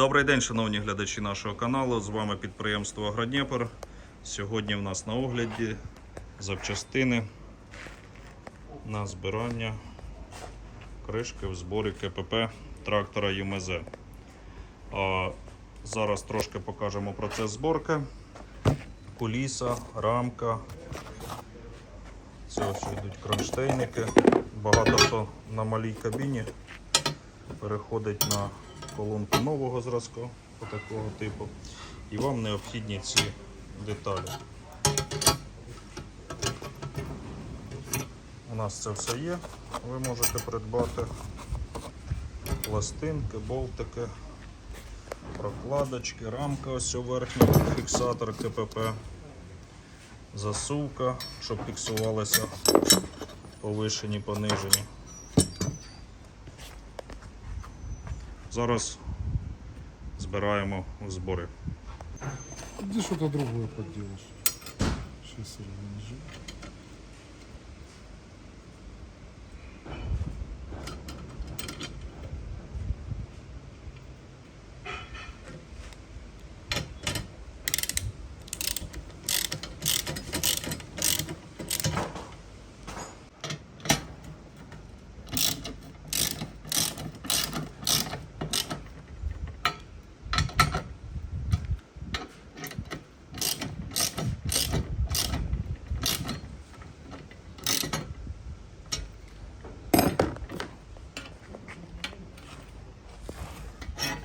Добрий день, шановні глядачі нашого каналу. З вами підприємство Агродніпр. Сьогодні в нас на огляді запчастини на збирання кришки в зборі КПП трактора ЮМЗ. А зараз трошки покажемо процес зборки. Куліса, рамка. Це ось йдуть кронштейники. Багато хто на малій кабіні переходить на колонку нового зразка такого типу. І вам необхідні ці деталі. У нас це все є. Ви можете придбати пластинки, болтики, прокладочки, рамка ось у верхній фіксатор КПП, засувка, щоб фіксувалися повишені, понижені. Зараз збираємо збори. Де що-то другое поделаешь. Сейчас организую.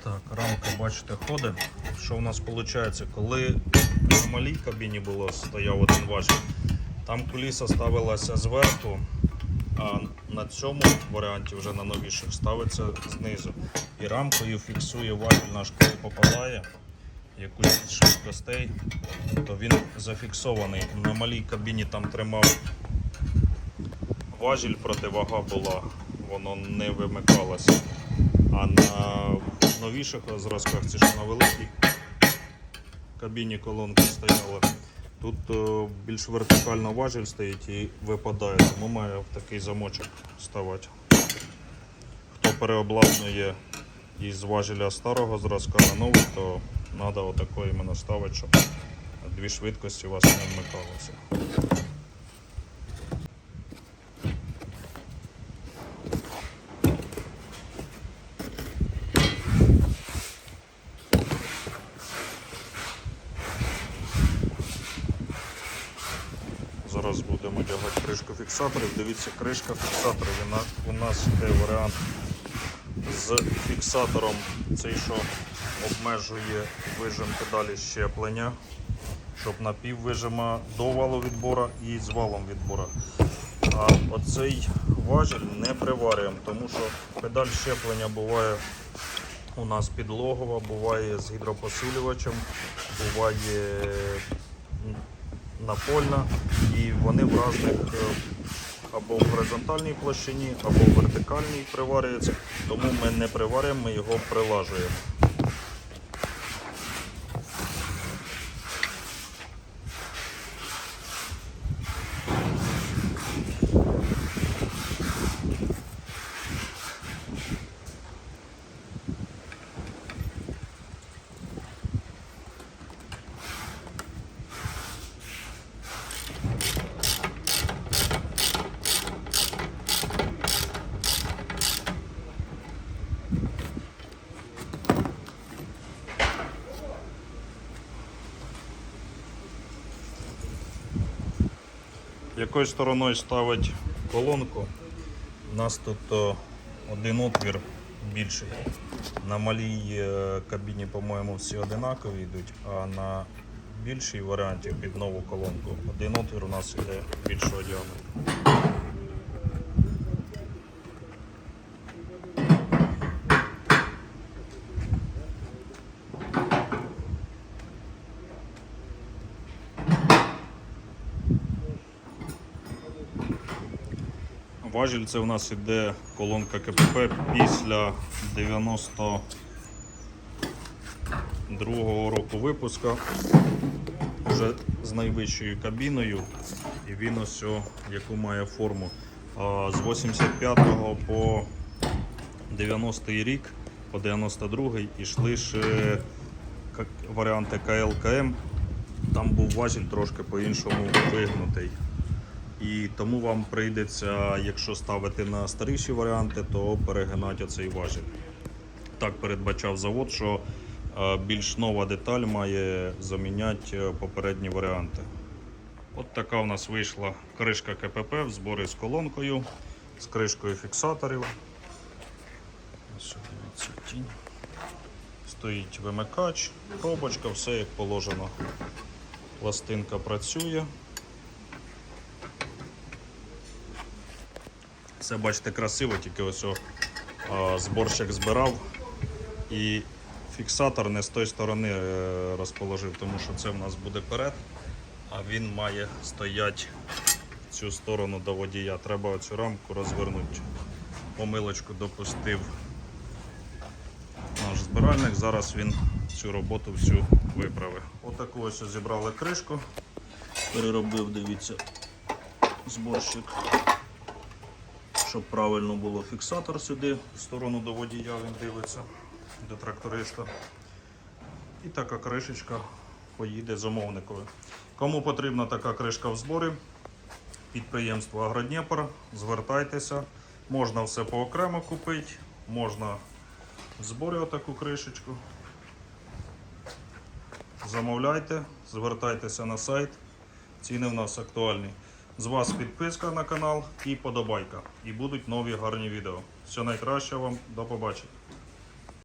Так, рамка, бачите, ходить. Що у нас виходить? Коли на малій кабіні було, стояв один важіль, там куліса ставилася зверху, а на цьому варіанті вже на новіших ставиться знизу. І рамкою фіксує важіль наш, коли попадає якусь швидкостей, то він зафіксований. На малій кабіні там тримав важіль, противага була, воно не вимикалося. А на новіших зразках, це ж на великій кабіні колонки стояли. Тут е, більш вертикально важіль стоїть і випадає, тому має в такий замочок ставати. Хто переобладнує із важеля старого зразка на новий, то треба отакої іменно ставити, щоб дві швидкості у вас не вмикалися. Кришку фіксаторів. Дивіться, кришка фіксаторів. У нас йде варіант з фіксатором, цей, що обмежує вижим педалі щеплення, щоб напів вижима до валу відбора і з валом відбора. А оцей важіль не приварюємо, тому що педаль щеплення буває у нас підлогова, буває з гідропосилювачем, буває напольна, і вони в різних е, або в горизонтальній площині, або в вертикальній приварюються. Тому ми не приварюємо, ми його прилажуємо. Якою стороною ставить колонку? У нас тут один отвір більший. На малій е, кабіні, по-моєму, всі одинакові йдуть, а на більшій варіанті під нову колонку один отвір у нас йде більшого діаметру. Важіль це у нас іде колонка КПП після 92-го року випуска. Вже з найвищою кабіною. І він ось о, яку має форму. А з 85 по 90 рік по 92-й йшли ще варіанти КЛКМ. Там був важіль трошки по-іншому вигнутий. І тому вам прийдеться, якщо ставити на старіші варіанти, то перегинати оцей важіль. Так передбачав завод, що е, більш нова деталь має заміняти е, попередні варіанти. От така у нас вийшла кришка КПП в зборі з колонкою, з кришкою фіксаторів. Стоїть вимикач, пробочка, все як положено. Пластинка працює. Все бачите красиво, тільки ось о, зборщик збирав і фіксатор не з тої сторони е, розположив, тому що це в нас буде перед, а він має стояти цю сторону до водія. Треба цю рамку розвернути. Помилочку допустив наш збиральник. Зараз він цю роботу всю виправив. Отаку ось зібрали кришку. Переробив, дивіться, зборщик щоб правильно було фіксатор сюди, в сторону до водія він дивиться, до тракториста. І така кришечка поїде замовникові. Кому потрібна така кришка в зборі, підприємство Агродніпр, звертайтеся. Можна все поокремо купити, можна в зборі отаку кришечку. Замовляйте, звертайтеся на сайт. Ціни в нас актуальні. З вас підписка на канал і подобайка. І будуть нові гарні відео. Все найкраще вам, до побачення.